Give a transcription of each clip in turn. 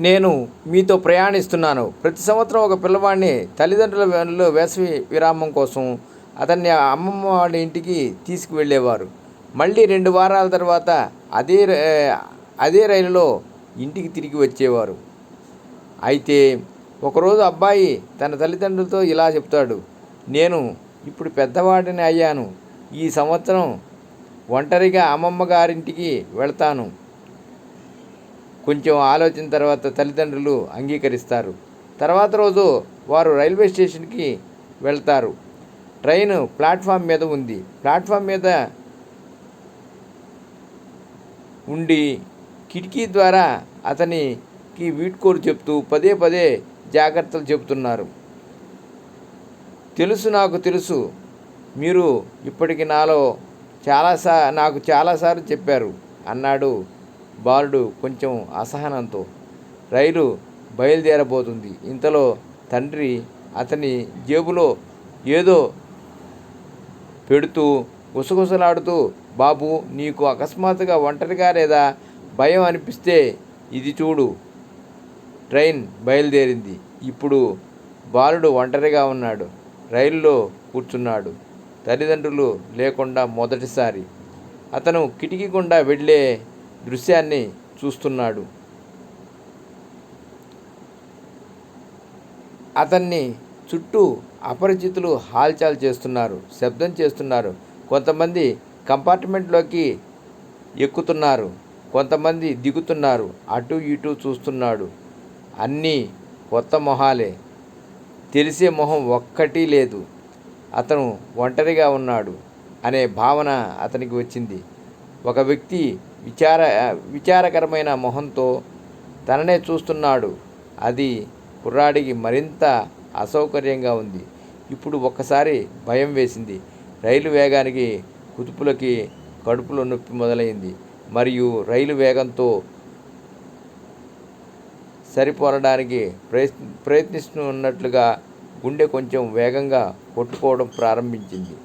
నేను మీతో ప్రయాణిస్తున్నాను. ప్రతి సంవత్సరం ఒక పిల్లవాడిని తల్లిదండ్రుల వేసవి విరామం కోసం అతన్ని అమ్మమ్మ వాళ్ళ ఇంటికి తీసుకువెళ్ళేవారు. మళ్ళీ రెండు వారాల తర్వాత అదే అదే రైలులో ఇంటికి తిరిగి వచ్చేవారు. అయితే ఒకరోజు అబ్బాయి తన తల్లిదండ్రులతో ఇలా చెప్తాడు. నేను ఇప్పుడు పెద్దవాడిని అయ్యాను. ఈ సంవత్సరం ఒంటరిగా అమ్మమ్మ గారింటికి వెళ్తాను. కొంచెం ఆలోచన తర్వాత తల్లిదండ్రులు అంగీకరిస్తారు. తర్వాత రోజు వారు రైల్వే స్టేషన్కి వెళ్తారు. ట్రైన్ ప్లాట్ఫామ్ మీద ఉంది. ప్లాట్ఫామ్ మీద ఉండి కిటికీ ద్వారా అతనికి వీడ్కోలు చెప్తూ పదే పదే జాగ్రత్తలు చెబుతున్నారు. తెలుసు నాకు తెలుసు. మీరు ఇప్పటికి నాలో చాలాసా నాకు చాలాసార్లు చెప్పారు. అన్నాడు బాలుడు కొంచెం అసహనంతో రైలు బయలుదేరబోతుంది. ఇంతలో తండ్రి అతని జేబులో ఏదో పెడుతూ గుసగుసలాడుతూ బాబు నీకు అకస్మాత్తుగా ఒంటరిగా లేదా భయం అనిపిస్తే ఇది చూడు. ట్రైన్ బయలుదేరింది. ఇప్పుడు బాలుడు ఒంటరిగా ఉన్నాడు. రైల్లో కూర్చున్నాడు. తల్లిదండ్రులు లేకుండా మొదటిసారి. అతను కిటికీ గుండా వెళ్ళే దృశ్యాన్ని చూస్తున్నాడు. అతన్ని చుట్టూ అపరిచితులు హాల్చాల్ చేస్తున్నారు శబ్దం చేస్తున్నారు. కొంతమంది కంపార్ట్మెంట్లోకి ఎక్కుతున్నారు కొంతమంది దిగుతున్నారు అటు ఇటు చూస్తున్నాడు. అన్నీ కొత్త మొహాలే. తెలిసే మొహం ఒక్కటి లేదు. అతను ఒంటరిగా ఉన్నాడు అనే భావన అతనికి వచ్చింది. ఒక వ్యక్తి విచార విచారకరమైన మొహంతో తననే చూస్తున్నాడు. అది కుర్రాడికి మరింత అసౌకర్యంగా ఉంది. ఇప్పుడు ఒక్కసారి భయం వేసింది. రైలు వేగానికి కుతుపులకి కడుపులో నొప్పి మొదలైంది. మరియు రైలు వేగంతో సరిపోలడానికి ప్రయత్ ప్రయత్నిస్తున్నట్లుగా గుండె కొంచెం వేగంగా కొట్టుకోవడం ప్రారంభించింది.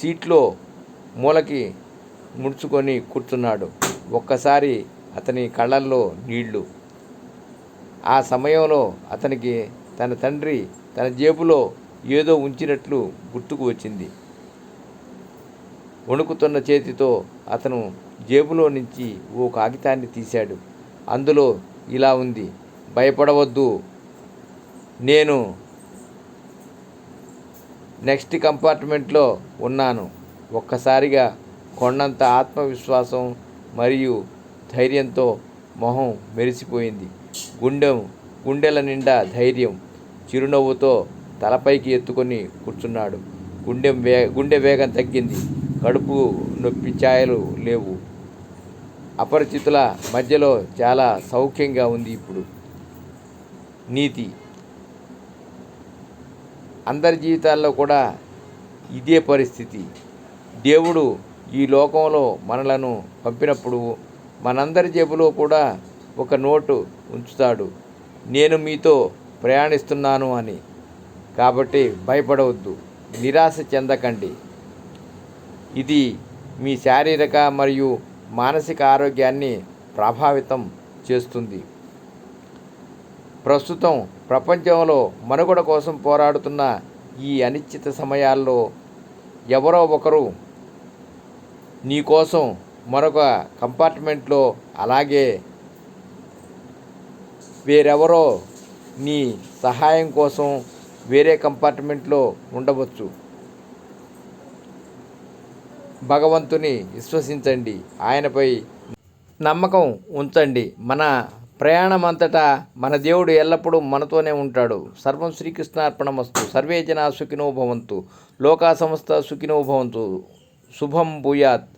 సీట్లో మూలకి ముడుచుకొని కూర్చున్నాడు. ఒక్కసారి అతని కళ్ళల్లో నీళ్ళు. ఆ సమయంలో అతనికి తన తండ్రి తన జేబులో ఏదో ఉంచినట్లు గుర్తుకు వచ్చింది. వణుకుతున్న చేతితో అతను జేబులో నుంచి ఓ కాగితాన్ని తీశాడు. అందులో ఇలా ఉంది భయపడవద్దు. నేను నెక్స్ట్ కంపార్ట్మెంట్లో ఉన్నాను. ఒక్కసారిగా కొండంత ఆత్మవిశ్వాసం మరియు ధైర్యంతో మొహం మెరిసిపోయింది. గుండె గుండెల నిండా ధైర్యం చిరునవ్వుతో తలపైకి ఎత్తుకొని కూర్చున్నాడు. గుండె వే గుండె వేగం తగ్గింది. కడుపు నొప్పి ఛాయలు లేవు. అపరిచితుల మధ్యలో చాలా సౌఖ్యంగా ఉంది ఇప్పుడు. నీతి. అందరి జీవితాల్లో కూడా ఇదే పరిస్థితి. దేవుడు ఈ లోకంలో మనలను పంపినప్పుడు మనందరి జేబులో కూడా ఒక నోటు ఉంచుతాడు. నేను మీతో ప్రయాణిస్తున్నాను అని. కాబట్టి భయపడవద్దు నిరాశ చెందకండి. ఇది మీ శారీరక మరియు మానసిక ఆరోగ్యాన్ని ప్రభావితం చేస్తుంది. ప్రస్తుతం ప్రపంచంలో మనుగడ కోసం పోరాడుతున్న ఈ అనిశ్చిత సమయాల్లో ఎవరో ఒకరు నీకోసం మరొక కంపార్ట్మెంట్లో అలాగే వేరెవరో నీ సహాయం కోసం వేరే కంపార్ట్మెంట్లో ఉండవచ్చు. భగవంతుని విశ్వసించండి. ఆయనపై నమ్మకం ఉంచండి. మన ప్రయాణం అంతటా మన దేవుడు ఎల్లప్పుడూ మనతోనే ఉంటాడు. సర్వం శ్రీకృష్ణార్పణమస్తు. సర్వే జనా సుఖినో భవంతు. లోకా సంస్థ సుఖినో భవంతు. శుభం భూయాత్.